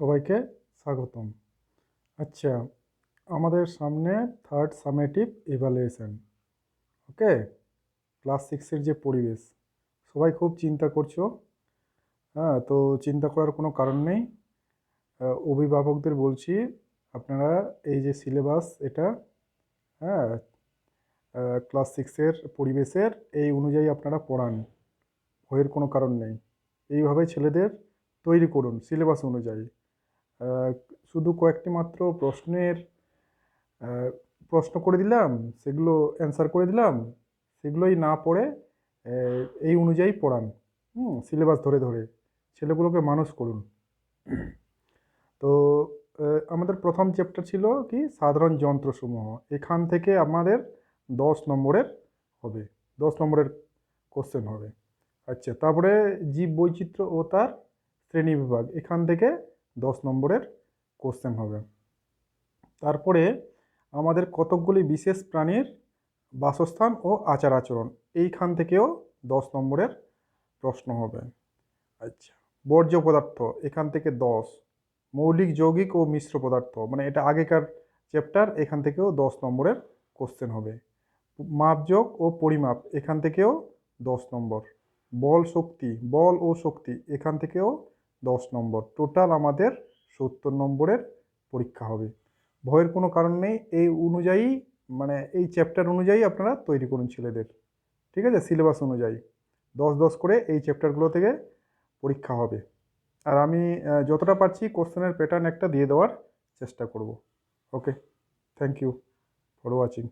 সবাইকে স্বাগতম। আচ্ছা আমাদের সামনে third summative evaluation okay? Class সিক্সের যে পরিবেশ, সবাই খুব চিন্তা করছ? হ্যাঁ তো চিন্তা করার কোনো কারণ নেই। অভিভাবকদের বলছি, আপনারা এই যে সিলেবাস এটা হ্যাঁ ক্লাস সিক্সের পরিবেশের এই অনুযায়ী আপনারা পড়ান। ভয়ের কোনো কারণ নেই। এইভাবে ছেলেদের তৈরি করুন সিলেবাস অনুযায়ী। শুধু কয়েকটি মাত্র প্রশ্নের প্রশ্ন করে দিলাম, সেগুলো অ্যান্সার করে দিলাম, সেগুলোই না পড়ে এই অনুযায়ী পড়ান। হুম সিলেবাস ধরে ধরে, ছেলেগুলোকে মানুষ করুন। তো আমাদের প্রথম চ্যাপ্টার ছিল কি? সাধারণ যন্ত্রসমূহ। এখান থেকে আমাদের দশ নম্বরের হবে, দশ নম্বরের কোশ্চেন হবে। আচ্ছা তারপরে জীব বৈচিত্র্য ও তার শ্রেণি বিভাগ। এখান থেকে দশ নম্বরের কোশ্চেন হবে। তারপরে আমাদের কতকগুলি বিশেষ প্রাণীর বাসস্থান ও আচার আচরণ, এইখান থেকেও দশ নম্বরের প্রশ্ন হবে। আচ্ছা বর্জ্য পদার্থ, এখান থেকে দশ। মৌলিক, যৌগিক ও মিশ্র পদার্থ মানে এটা আগেকার চ্যাপ্টার এখান থেকেও দশ নম্বরের কোশ্চেন হবে। মাপযোগ ও পরিমাপ, এখান থেকেও দশ নম্বর। বল শক্তি, বল ও শক্তি, এখান থেকেও দশ নম্বর। টোটাল আমাদের সত্তর নম্বরের পরীক্ষা হবে। ভয়ের কোনো কারণ নেই, এই অনুযায়ী মানে এই চ্যাপ্টার অনুযায়ী আপনারা তৈরি করুন ছেলেদের। ঠিক আছে? সিলেবাস অনুযায়ী। দশ দশ করে এই চ্যাপ্টারগুলো থেকে পরীক্ষা হবে। আর আমি যতটা পারছি কোশ্চেনের প্যাটার্ন একটা দিয়ে দেওয়ার চেষ্টা করব। Okay thank you for watching